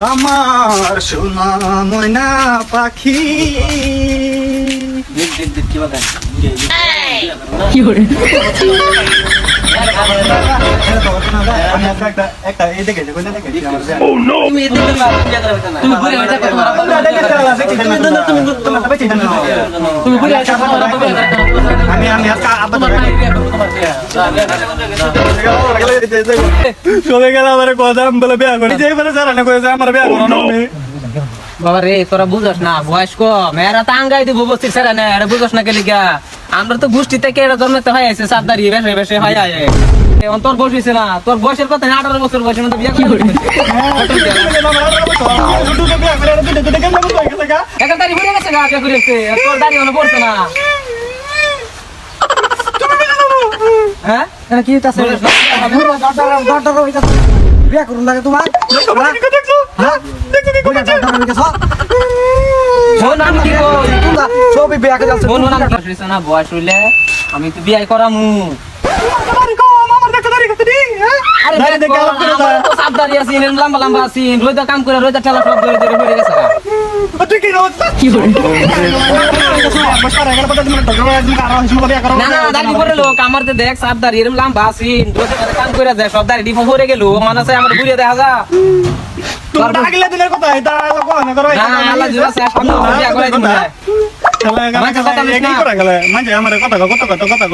আমার সোনা ময়না পাখি। তুমি চলে গেল আমার কথা বলে বিয়া করি যে বলে স্যার না কয়েছে আমার বিয়া করো বাবা রে তোরা বুঝস না বয়স কম তো আঙ্গাই দিব বস্তির সেরা না, এরা বুঝস না কেলি গা আমরা তো গোষ্ঠী থেকে এরা জন্মতে হয় আছে সাবদারি বেশে বেশে, হয় আয় এখন তোর বয়স হয়েছে না, তোর বয়সের কথা না, আঠারো বছর বয়সের মধ্যে বিয়ে করে? এখন তারি গেছে গা তোর দাড়ি মনে পড়ছে না। হ্যাঁ? এটা কি হইতাছে? বিয়া করুন লাগে তোমার। দেখো, দেখো, দেখো। দেখো, দেখো, দেখো। শোন আমি কি কই? তোমরা সবই বিয়া করে যাচ্ছে শোন আমি বয়স হইছে হইলে আমি তো বিয়ে করামু আমার কম, আমার দেখো, দেখো, দেখো, হ্যাঁ? আরে দাঁড়ি দেখ আলাপ করে আছি লম্বা লম্বা আছি রোজা কাম করে রোজা ঠেলা সব ধরে ধরে পড়ে গেছে ও, তুই কি রোজ? বস কর, এগারো পর্যন্ত তুমি ঢোকো, একদম আরও হিসেবে করে বিয়া করো। না না দাড়ি পরে লোক আমার তো দেখ সাবদারি এরকম লম্বা আছি রোজা কাজে কাম করে যায় সব দাড়ি ডিপো ভরে গেল মানুষ আমার ঘুরে দেখা যা তুমি ডাকলে দিনের কথা, এটা আলো কো, না করো, না আল্লাহ জিবা সে সামনে করে কথা। করা কথা কথা কথা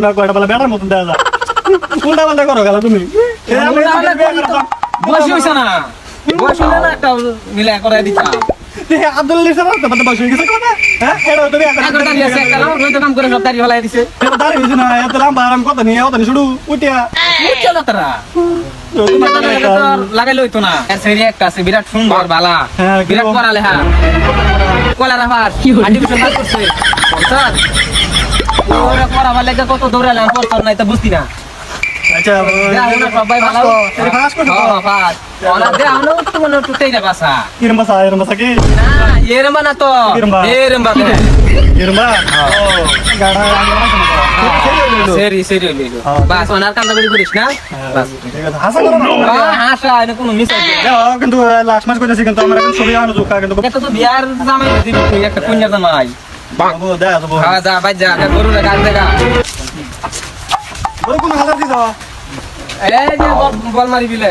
যে কয়টা বলে বেটার মতন দেয়া যায়। উল্টা পাল্টা করো গেল তুমি। বয়স হইছে না। বয়স না। একটা মিলে করে দিতাম। আব্দুল নিসার রাস্তা পাতে বসে গেছে। হ্যাঁ এটা তো বিয়া দাঁড়িয়ে আছে একটা লোক রোজা কাম করে সব দাড়ি ফেলাই দিছে। এটা দাঁড়িয়ে হয়েছে না এত লম্বা আর কথা নিয়ে অত শুরু উঠিয়া। বুঝছ না তারা। তো তোমার দাঁড়িয়ে একটা- লাগাইলে হইতো না। সেরি একটা আছে বিরাট সুন্দর বালা। হ্যাঁ, বিরাট? পড়ালে হ্যাঁ কলা রাফার কাজ করছে স্যার ওরা পড়াবার লেগে কত দৌড়ালাম পড়তাম না এটা বুঝতি না। আচ্ছা সবাই ভালো তো মনে বাসা। না না তো। ও গাড়া সেরি সেরি লইলো। বাস ওনার করে করিস না? বাস। হাসা করো না। হাসা কোনো মিস আছে? কিন্তু লাস্ট মাস করেছি কিন্তু আমার এখন ছবি আনো যোগ কিন্তু এটা তো বিয়ার জামাই দিবি তুই একটা কন্যা জামাই। বাবু দেখা হ্যাঁ যা গরু রে গাছ দেখা। ওই কোন হাজার দিছ এই যে বল- মারি বিলে।